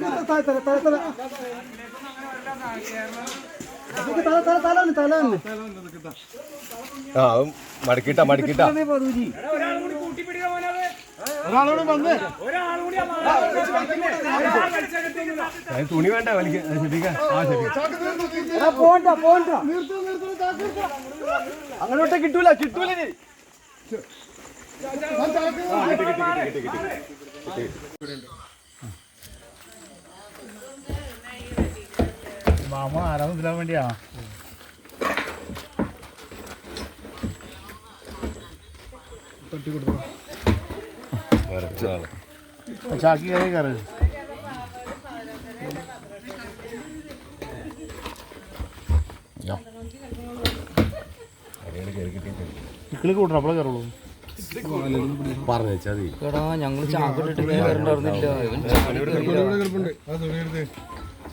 തല തല. തല ആ മടക്കിട്ടാ മടക്കിട്ടാ ഒരാളോട് വന്ന്. തുണി വേണ്ട വലിക്ക്. അത് ശ്രദ്ധിക്കാൻ ആ ശരി എടാ, പോണ്ട പോണ്ട. അങ്ങോട്ട് കിട്ടൂല കിട്ടൂല ഇനി. മാമ ആരാന്ന് മനസ്സിലാൻ വേണ്ടിയാ വരച്ചാണ് ചാക്കി കയറി കയറി. ഇക്കിളി കൂട്ടണം അപ്പോഴേ കയറുള്ളൂ. പറഞ്ഞു ഞങ്ങൾ ചാക്കിട്ടിട്ട് കയറിണ്ടായിരുന്നില്ല ഇവൻ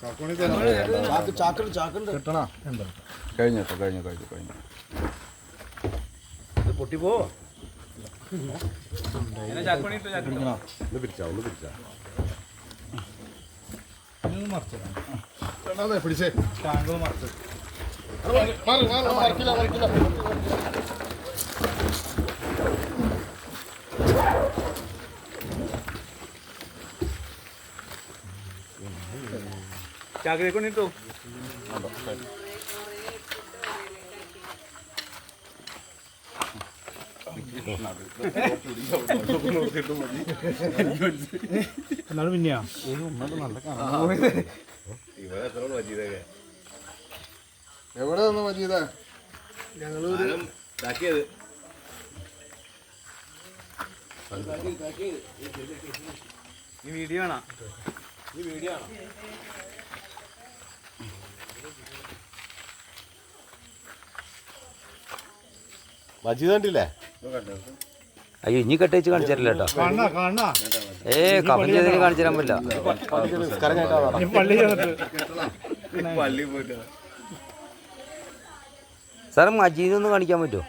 പതിനഞ്ച് രൂപ കഴിഞ്ഞു കേട്ടോ കഴിഞ്ഞു. കഴിഞ്ഞു കഴിഞ്ഞു ഒന്ന് പിടിച്ചാ. ഒന്ന് പിടിച്ചാ പിടിച്ചേ എന്നാലും പിന്നെയാ. ഇവിടെ എത്ര വീഡിയോ എവിടെ ഈ വീഡിയോ ഇതാക്കിയത് മജീദ് കണ്ടില്ലേ? അയ്യോ ഇനി കെട്ടിച്ച് കാണിച്ചിട്ടില്ല കേട്ടോ. കാണണ കാണണ. ഏ കവൻ ചെയ്തതിന് കാണിച്ചു തരാൻ പറ്റില്ല. സാർ മജീദ് ഒന്ന് കാണിക്കാൻ പറ്റുമോ?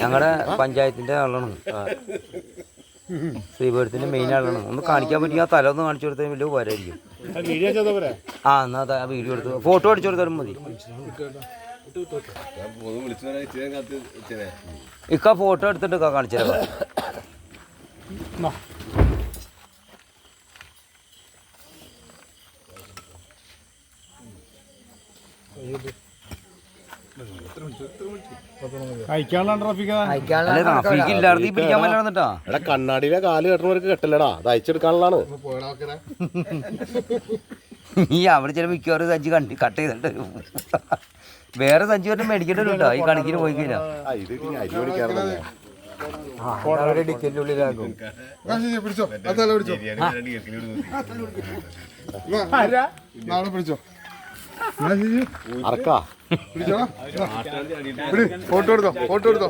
ഞങ്ങളുടെ പഞ്ചായത്തിന്റെ ആളാണ്. ശ്രീപുരത്തിന്റെ മെയിൻ ആളാണ്. ഒന്ന് കാണിക്കാൻ പറ്റും. ആ തല ഒന്ന് കാണിച്ചു കൊടുത്താൽ വലിയ ഉപകാരമായിരിക്കും. ചെയ്ത ആ എന്നാ വീഡിയോ എടുത്ത്. ഫോട്ടോ അടിച്ചു കൊടുത്താലും മതി. ഇക്ക ഫോട്ടോ എടുത്തിട്ട് ഇക്ക കാണിച്ചു എടാ കണ്ണാടിയിലെ കാൽ കെട്ടണവർക്ക് കെട്ടില്ലടാ. അത് അയച്ചെടുക്കാനുള്ളതാണ്. ഈ അവിടെ ചില മിക്കവാറും കണ്ടി കട്ട് ചെയ്തിട്ട് വരും. വേറെ സഞ്ചി പറഞ്ഞ മേടിക്കേണ്ടി വരും കേട്ടോ ഈ കണക്കിന് പോയി കഴിഞ്ഞാൽ സാധനത്തിന്റെ കുണ്ടവിടെ പിടിച്ചോ. പിടിച്ചോ. പിടിച്ചോ. അറക്കാ. ഫോട്ടോ എടുത്തോ ഫോട്ടോ എടുത്തോ.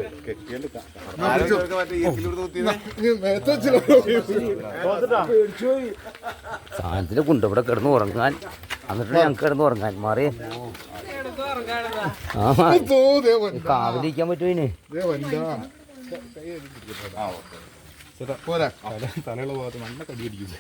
സാധനത്തിന് കിടന്ന് ഉറങ്ങാൻ. എന്നിട്ട് ഞങ്ങൾക്ക് കിടന്ന് ഉറങ്ങാൻ മാറി. കാവലിരിക്കാൻ പറ്റുമോ തലയുള്ള ഭാഗത്ത് നല്ല കടിയടിക്കും